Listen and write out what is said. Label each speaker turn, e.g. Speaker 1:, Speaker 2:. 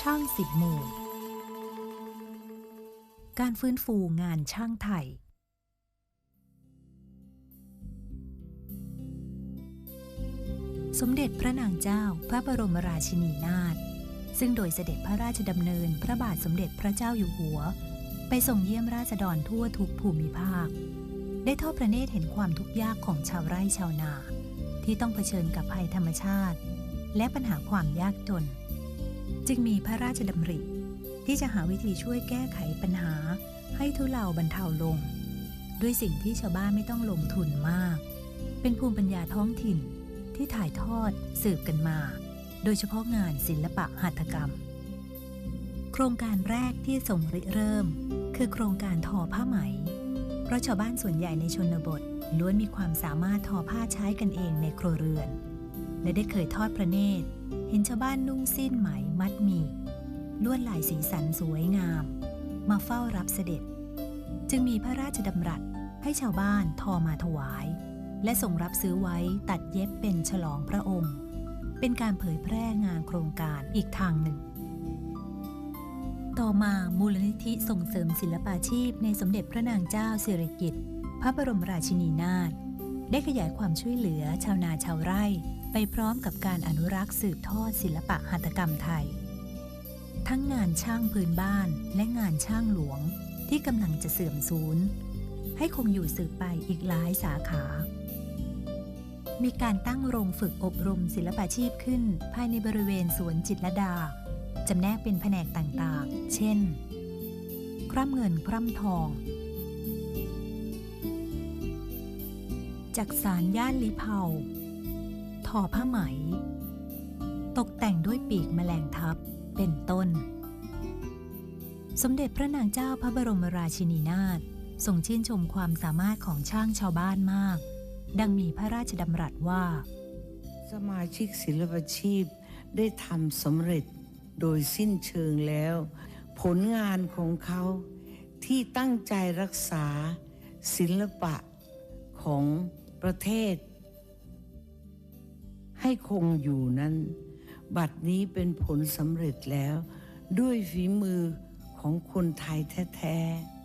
Speaker 1: ช่างสิบหมู่ การฟื้นฟูงานช่างไทย สมเด็จพระนางเจ้าพระบรมราชินีนาถซึ่งโดยเสด็จพระราชดำเนินพระบาทสมเด็จพระเจ้าอยู่หัว ไปส่งเยี่ยมราษฎรทั่วทุกภูมิภาค ได้ทอดพระเนตรเห็นความทุกข์ยากของชาวไร่ชาวนา ที่ต้องเผชิญกับภัยธรรมชาติ และปัญหาความยากจน จึงมีพระราชดำริ ที่จะหาวิธีช่วยแก้ไขปัญหาให้ทุเลาบรรเทาลง ด้วยสิ่งที่ชาวบ้านไม่ต้องลงทุนมาก เป็นภูมิปัญญาท้องถิ่นที่ถ่ายทอดสืบกันมา โดยเฉพาะงานศิลปะหัตถกรรม โครงการแรกที่ส่งริเริ่ม คือโครงการทอผ้าไหม เพราะชาวบ้านส่วนใหญ่ในชนบทล้วนมีความสามารถทอผ้าใช้กันเองในครัวเรือน และได้เคยทอดพระเนตร เห็นชาวบ้านนุ่งสิ้นไหมมัดหมี่ลวดลายสีสันสวยงาม มาเฝ้ารับเสด็จ จึงมีพระราชดำรัสให้ชาวบ้านทอมาถวาย และส่งรับซื้อไว้ตัดเย็บเป็นฉลองพระองค์ เป็นการเผยแพร่งานโครงการอีกทางหนึ่ง ต่อมามูลนิธิส่งเสริมศิลปาชีพในสมเด็จพระนางเจ้าสิริกิติ์พระบรมราชินีนาถ ได้ขยายความช่วยเหลือชาวนาชาวไร่ ไปพร้อมกับการอนุรักษ์สืบทอดศิลปะหัตถกรรมไทย ทั้งงานช่างพื้นบ้านและงานช่างหลวงที่กำลังจะเสื่อมสูญให้คงอยู่สืบไปอีกหลายสาขา มีการตั้งโรงฝึกอบรมศิลปาชีพขึ้นภายในบริเวณสวนจิตรดาจำแนกเป็นแผนกต่างๆ เช่น คร่ำเงินคร่ำทอง จักสารย่านลิเผาทอผ้าไหม ตกแต่งด้วยปีกแมลงทับเป็นต้น สมเด็จพระนางเจ้าพระบรมราชินีนาถทรงชื่นชมความสามารถของช่างชาวบ้านมาก ดังมีพระราชดำรัสว่า
Speaker 2: สมาชิกศิลปชีพได้ทำสำเร็จโดยสิ้นเชิงแล้ว ผลงานของเขาที่ตั้งใจรักษาศิลปะของ ประเทศ ให้คงอยู่นั้น บัดนี้เป็นผลสำเร็จแล้ว ด้วยฝีมือของคนไทยแท้ ๆ